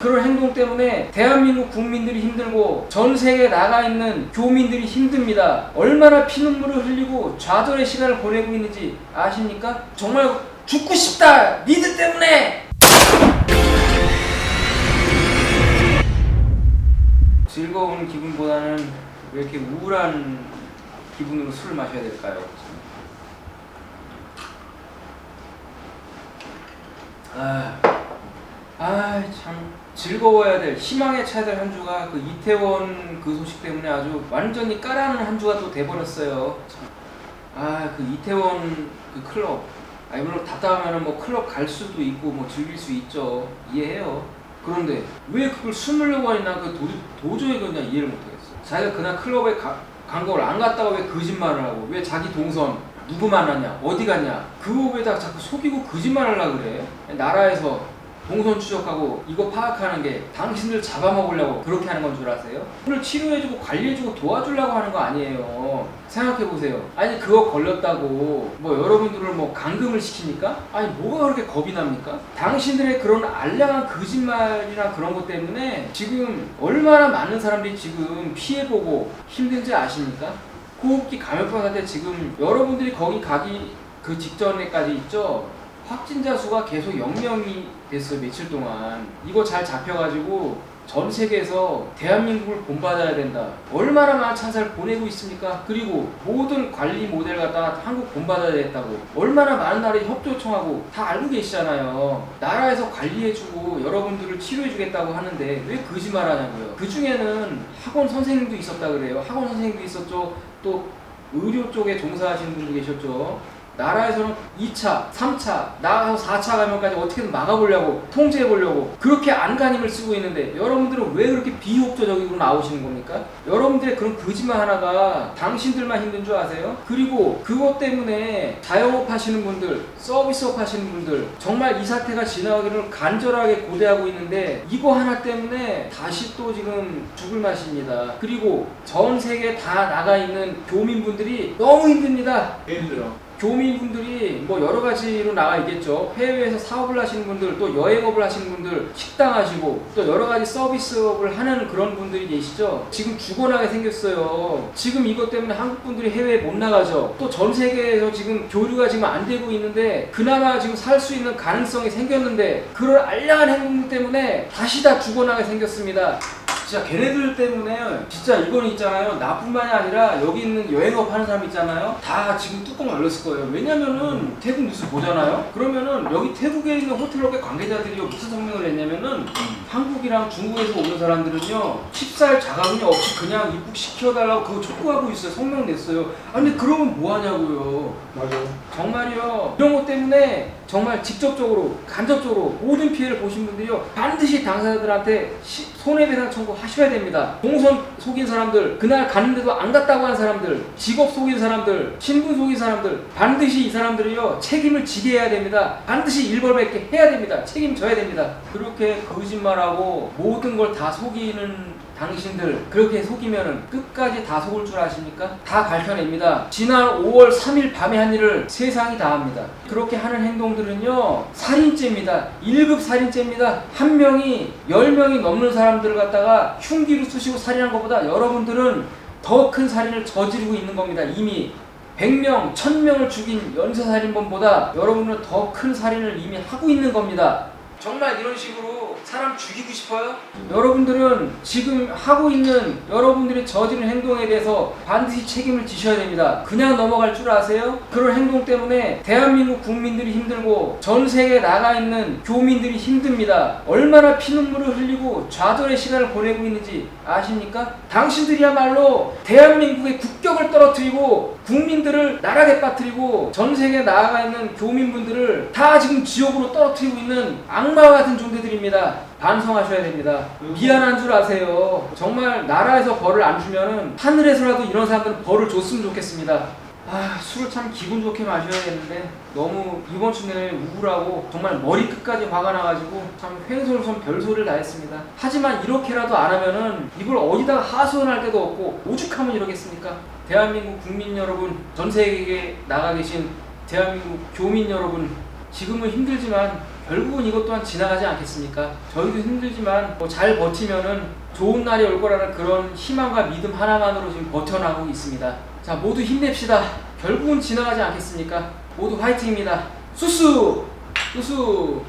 그런 행동 때문에 대한민국 국민들이 힘들고 전 세계에 나가 있는 교민들이 힘듭니다. 얼마나 피눈물을 흘리고 좌절의 시간을 보내고 있는지 아십니까? 정말 죽고 싶다! 니들 때문에! 즐거운 기분보다는 왜 이렇게 우울한 기분으로 술을 마셔야 될까요? 아, 아, 참 즐거워야 될 희망에 차야 될 한 주가 그 이태원 그 소식 때문에 아주 완전히 까라는 한 주가 또 돼버렸어요. 참. 아, 그 이태원 그 클럽. 아니 물론 답답하면은 뭐 클럽 갈 수도 있고 뭐 즐길 수 있죠. 이해해요. 그런데 왜 그걸 숨으려고 하니 난그 도저히 그냥 이해를 못하겠어. 자기가 그날 클럽에 가, 간 걸 안 갔다가 왜 거짓말을 하고 왜 자기 동선 누구 만났냐 어디 갔냐 그거에다 자꾸 속이고 거짓말을 하려 그래. 나라에서 동선 추적하고 이거 파악하는 게 당신들 잡아먹으려고 그렇게 하는 건 줄 아세요? 그걸 치료해주고 관리해주고 도와주려고 하는 거 아니에요. 생각해보세요. 아니 그거 걸렸다고 뭐 여러분들을 뭐 감금을 시키니까? 아니 뭐가 그렇게 겁이 납니까? 당신들의 그런 알량한 거짓말이나 그런 것 때문에 지금 얼마나 많은 사람들이 지금 피해보고 힘든지 아십니까? 호흡기 감염병 사태 지금 여러분들이 거기 가기 그 직전에까지 있죠? 확진자 수가 계속 0명이 됐어요 며칠 동안. 이거 잘 잡혀가지고 전 세계에서 대한민국을 본받아야 된다. 얼마나 많은 찬사를 보내고 있습니까? 그리고 모든 관리 모델 갖다 한국 본받아야 됐다고. 얼마나 많은 나라에 협조 요청하고 다 알고 계시잖아요. 나라에서 관리해주고 여러분들을 치료해주겠다고 하는데 왜 거짓말 하냐고요. 그 중에는 학원 선생님도 있었다 그래요. 학원 선생님도 있었죠. 또 의료 쪽에 종사하시는 분도 계셨죠 나라에서는 2차, 3차, 나가서 4차 감염까지 어떻게든 막아보려고 통제해보려고 그렇게 안간힘을 쓰고 있는데 여러분들은 왜 그렇게 비협조적으로 나오시는 겁니까? 여러분들의 그런 거짓말 하나가 당신들만 힘든 줄 아세요? 그리고 그것 때문에 자영업 하시는 분들, 서비스업 하시는 분들 정말 이 사태가 지나가기를 간절하게 고대하고 있는데 이거 하나 때문에 다시 또 지금 죽을 맛입니다. 그리고 전 세계 다 나가 있는 교민분들이 너무 힘듭니다. 힘들어. 교민분들이 뭐 여러 가지로 나와 있겠죠. 해외에서 사업을 하시는 분들, 또 여행업을 하시는 분들, 식당 하시고, 또 여러 가지 서비스업을 하는 그런 분들이 계시죠. 지금 죽어나게 생겼어요. 지금 이것 때문에 한국 분들이 해외에 못 나가죠. 또 전 세계에서 지금 교류가 지금 안 되고 있는데, 그나마 지금 살 수 있는 가능성이 생겼는데, 그런 알량한 행동 때문에 다시 다 죽어나게 생겼습니다. 진짜 걔네들 때문에 진짜 이건 있잖아요. 나뿐만이 아니라 여기 있는 여행업 하는 사람 있잖아요. 다 지금 뚜껑 열렸을 거예요. 왜냐면은 태국 뉴스 보잖아요. 그러면은 여기 태국에 있는 호텔업계 관계자들이 무슨 성명을 했냐면은 한국이랑 중국에서 오는 사람들은요. 14일 자가격리 없이 그냥 입국시켜달라고 그거 촉구하고 있어요. 성명 냈어요. 아니 근데 그러면 뭐 하냐고요. 맞아. 정말요. 이런 것 때문에 정말 직접적으로 간접적으로 모든 피해를 보신 분들이요 반드시 당사자들한테 시- 손해배상 청구하셔야 됩니다. 동선 속인 사람들 그날 갔는데도 안 갔다고 한 사람들 직업 속인 사람들 신분 속인 사람들 반드시 이 사람들이요 책임을 지게 해야 됩니다. 반드시 일벌백계 해야 됩니다. 책임져야 됩니다. 그렇게 거짓말하고 모든 걸 다 속이는 당신들 그렇게 속이면은 끝까지 다 속을 줄 아십니까? 다 밝혀냅니다. 지난 5월 3일 밤에 한 일을 세상이 다 합니다. 그렇게 하는 행동들은요 살인죄입니다. 1급 살인죄입니다. 한 명이 10명이 넘는 사람들을 갖다가 흉기로 쑤시고 살인한 것보다 여러분들은 더 큰 살인을 저지르고 있는 겁니다. 이미 100명, 1000명을 죽인 연쇄살인범보다 여러분은 더 큰 살인을 이미 하고 있는 겁니다. 정말 이런 식으로 사람 죽이고 싶어요? 여러분들은 지금 하고 있는 여러분들이 저지른 행동에 대해서 반드시 책임을 지셔야 됩니다. 그냥 넘어갈 줄 아세요? 그런 행동 때문에 대한민국 국민들이 힘들고 전 세계에 나가 있는 교민들이 힘듭니다. 얼마나 피눈물을 흘리고 좌절의 시간을 보내고 있는지 아십니까? 당신들이야말로 대한민국의 국격을 떨어뜨리고 국민들을 나락에 빠뜨리고 전 세계에 나아가 있는 교민분들을 다 지금 지옥으로 떨어뜨리고 있는 악마 같은 존재들입니다. 반성하셔야 됩니다. 미안한 줄 아세요. 정말 나라에서 벌을 안 주면은 하늘에서라도 이런 사람들은 벌을 줬으면 좋겠습니다. 아, 술을 참 기분 좋게 마셔야겠는데 너무 이번 주 내내 우울하고 정말 머리 끝까지 화가 나가지고 참 횡설수설 별소리를 다 했습니다. 하지만 이렇게라도 안 하면은 이걸 어디다가 하소연할 데도 없고 오죽하면 이러겠습니까? 대한민국 국민 여러분, 전 세계에 나가 계신 대한민국 교민 여러분, 지금은 힘들지만 결국은 이것 또한 지나가지 않겠습니까? 저희도 힘들지만 뭐 잘 버티면은 좋은 날이 올 거라는 그런 희망과 믿음 하나만으로 지금 버텨나가고 있습니다. 자, 모두 힘냅시다. 결국은 지나가지 않겠습니까? 모두 화이팅입니다. 수수! 수수!